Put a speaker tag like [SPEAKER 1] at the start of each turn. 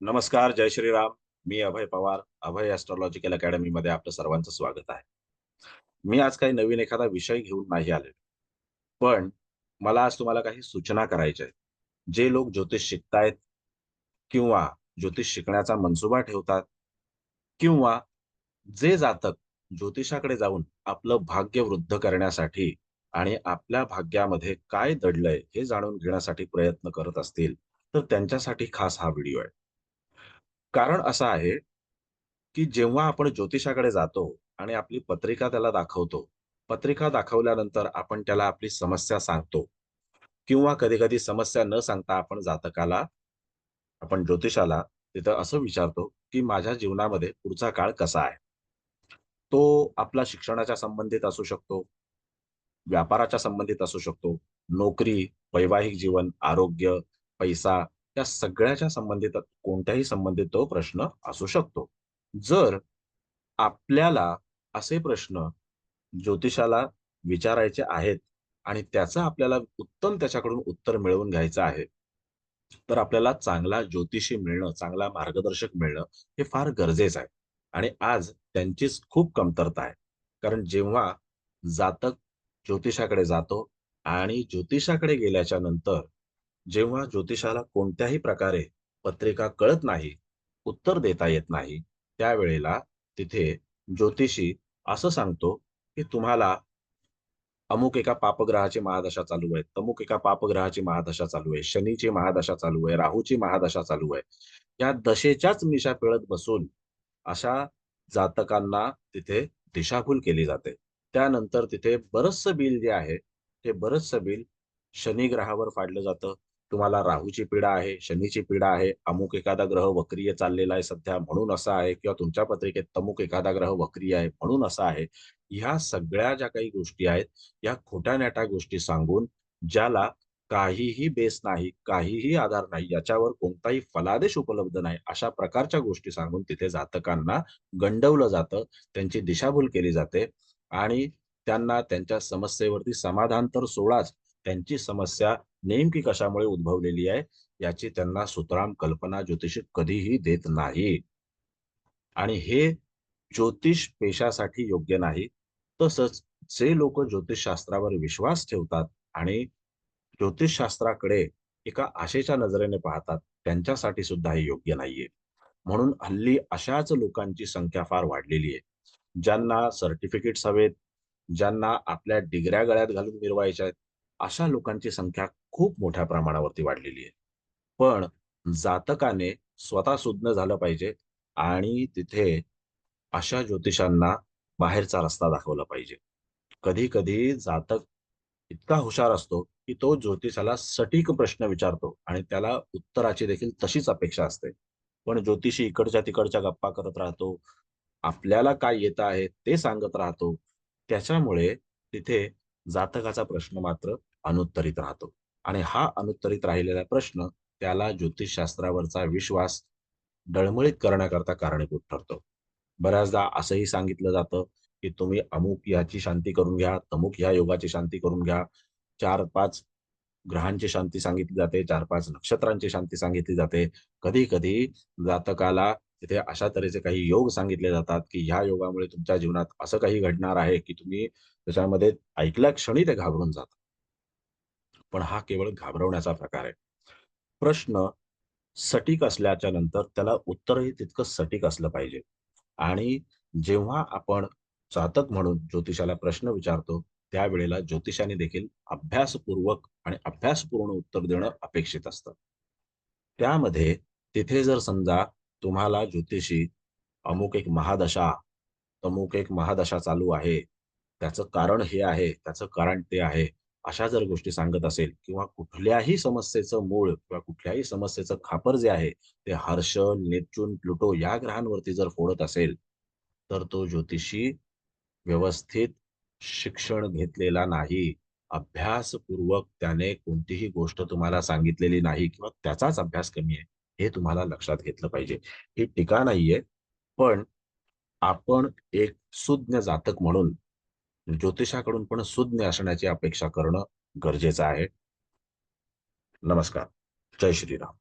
[SPEAKER 1] नमस्कार जय श्रीराम. मी अभय पवार अभय ॲस्ट्रॉलॉजिकल अकॅडमी मध्ये आपलं सर्वांचं स्वागत आहे. मी आज काही नवीन एखादा विषय घेऊन नाही आले पण मला आज तुम्हाला काही सूचना करायच्या आहेत. जे लोक ज्योतिष शिकतायत किंवा ज्योतिष शिकण्याचा मनसुबा ठेवतात किंवा जे जातक ज्योतिषाकडे जाऊन आपलं भाग्य वृद्ध करण्यासाठी आणि आपल्या भाग्यामध्ये काय दडलंय हे जाणून घेण्यासाठी प्रयत्न करत असतील तर त्यांच्यासाठी खास हा व्हिडिओ आहे. कारण असं आहे की जेव्हा आपण ज्योतिषाकडे जातो आणि आपली पत्रिका त्याला दाखवतो पत्रिका दाखवल्यानंतर आपण त्याला आपली समस्या सांगतो किंवा कधी कधी समस्या न सांगता आपण जातकाला आपण ज्योतिषाला तिथं असं विचारतो की माझ्या जीवनामध्ये पुढचा काळ कसा आहे? तो आपला शिक्षणाच्या संबंधित असू शकतो व्यापाराच्या संबंधित असू शकतो नोकरी वैवाहिक जीवन आरोग्य पैसा या सगळ्याच्या संबंधित कोणत्याही संबंधित तो प्रश्न असू शकतो. जर आपल्याला असे प्रश्न ज्योतिषाला विचारायचे आहेत आणि त्याचं आपल्याला उत्तम त्याच्याकडून उत्तर मिळवून घ्यायचं आहे तर आपल्याला चांगला ज्योतिषी मिळणं चांगला मार्गदर्शक मिळणं हे फार गरजेचं आहे. आणि आज त्यांचीच खूप कमतरता आहे. कारण जेव्हा जातक ज्योतिषाकडे जातो आणि ज्योतिषाकडे गेल्याच्यानंतर जेव्हा ज्योतिषाला कोणत्याही प्रकारे पत्रिका कळत नाही उत्तर देता येत नाही त्यावेळेला तिथे ज्योतिषी असं सांगतो की तुम्हाला अमुक एका पापग्रहाची महादशा चालू आहे तमुक एका पापग्रहाची महादशा चालू आहे शनीची महादशा चालू आहे राहूची महादशा चालू आहे. या दशेच्याच मिशा पिळत बसून अशा जातकांना तिथे दिशाभूल केली जाते. त्यानंतर तिथे बरचसं बिल जे आहे ते बरचसं बिल शनी ग्रहावर फाडलं जातं. तुम्हाला राहूची पीडा आहे शनीची पीडा आहे अमुक एखादा ग्रह वक्रीय चाललेला आहे सध्या म्हणून असा आहे किंवा तुमच्या पत्रिकेत तमुक एखादा ग्रह वक्रीय आहे म्हणून असा आहे ह्या सगळ्या ज्या काही गोष्टी आहेत या खोट्या नाट्या गोष्टी सांगून ज्याला काहीही बेस नाही काहीही आधार नाही याच्यावर कोणताही फलादेश उपलब्ध नाही अशा प्रकारच्या गोष्टी सांगून तिथे जातकांना गंडवलं जातं त्यांची दिशाभूल केली जाते आणि त्यांना त्यांच्या समस्येवरती समाधान तर सोडाच त्यांची समस्या नेमकी कशामुळे उद्भवलेली आहे याची त्यांना सुतराम कल्पना ज्योतिष कधीही देत नाही. आणि हे ज्योतिष पेशासाठी योग्य नाही तसंच जे लोक ज्योतिषशास्त्रावर विश्वास ठेवतात आणि ज्योतिषशास्त्राकडे एका आशेच्या नजरेने पाहतात त्यांच्यासाठी सुद्धा हे योग्य नाहीये. म्हणून हल्ली अशाच लोकांची संख्या फार वाढलेली आहे. ज्यांना सर्टिफिकेट्स हवेत ज्यांना आपल्या डिग्र्या गळ्यात घालून मिरवायच्या आहेत अशा लोकांची संख्या खूप मोठ्या प्रमाणावरती वाढलेली आहे. पण जातकाने स्वतः सुज्ञ झालं पाहिजे आणि तिथे अशा ज्योतिषांना बाहेरचा रस्ता दाखवला पाहिजे. कधी कधी जातक इतका हुशार असतो की तो ज्योतिषाला सटीक प्रश्न विचारतो आणि त्याला उत्तराची देखील तशीच अपेक्षा असते. पण ज्योतिषी इकडच्या तिकडच्या गप्पा करत राहतो आपल्याला काय येत आहे ते सांगत राहतो. त्याच्यामुळे तिथे जातकाचा प्रश्न मात्र अनुत्तरित राहतो. आणि हा अनुत्तरित राहिलेला प्रश्न त्याला ज्योतिषशास्त्रावरचा विश्वास डळमळीत करण्याकरता कारणीभूत ठरतो. बऱ्याचदा असंही सांगितलं जातं की तुम्ही अमुक ह्याची शांती करून घ्या तमुक ह्या योगाची शांती करून घ्या. चार पाच ग्रहांची शांती सांगितली जाते चार पाच नक्षत्रांची शांती सांगितली जाते. कधी कधी जातकाला तिथे अशा तऱ्हेचे काही योग सांगितले जातात की ह्या योगामुळे तुमच्या जीवनात असं काही घडणार आहे की तुम्ही त्याच्यामध्ये ऐकल्या क्षणी ते घाबरून जातात पण हा केवळ घाबरवण्याचा प्रकार आहे. प्रश्न सटीक असल्याच्या नंतर त्याला उत्तरही तितकं सटीक असलं पाहिजे. आणि जेव्हा आपण चातक म्हणून ज्योतिषाला प्रश्न विचारतो त्यावेळेला ज्योतिषाने देखील अभ्यासपूर्वक आणि अभ्यासपूर्ण उत्तर देणं अपेक्षित असतं. त्यामध्ये तिथे जर समजा तुम्हाला ज्योतिषी अमुक एक महादशा अमुक एक महादशा चालू आहे त्याचं कारण हे आहे त्याचं कारण ते आहे अशा जर गोष्टी सांगत असेल किंवा कुठल्याही समस्येचं मूळ किंवा कुठल्याही समस्येचं खापर जे आहे ते हर्ष नेपच्यून प्लुटो या ग्रहांवरती जर फोडत असेल तर तो ज्योतिषी व्यवस्थित शिक्षण घेतलेला नाही. अभ्यासपूर्वक त्याने कोणतीही गोष्ट तुम्हाला सांगितलेली नाही किंवा त्याचाच अभ्यास कमी आहे हे तुम्हाला लक्षात घेतलं पाहिजे. ही टीका नाहीये पण आपण एक सुज्ञ जातक म्हणून ज्योतिषाकडून पण सुज्ञ असण्याची अपेक्षा करणं गरजेचं आहे. नमस्कार. जय श्रीराम.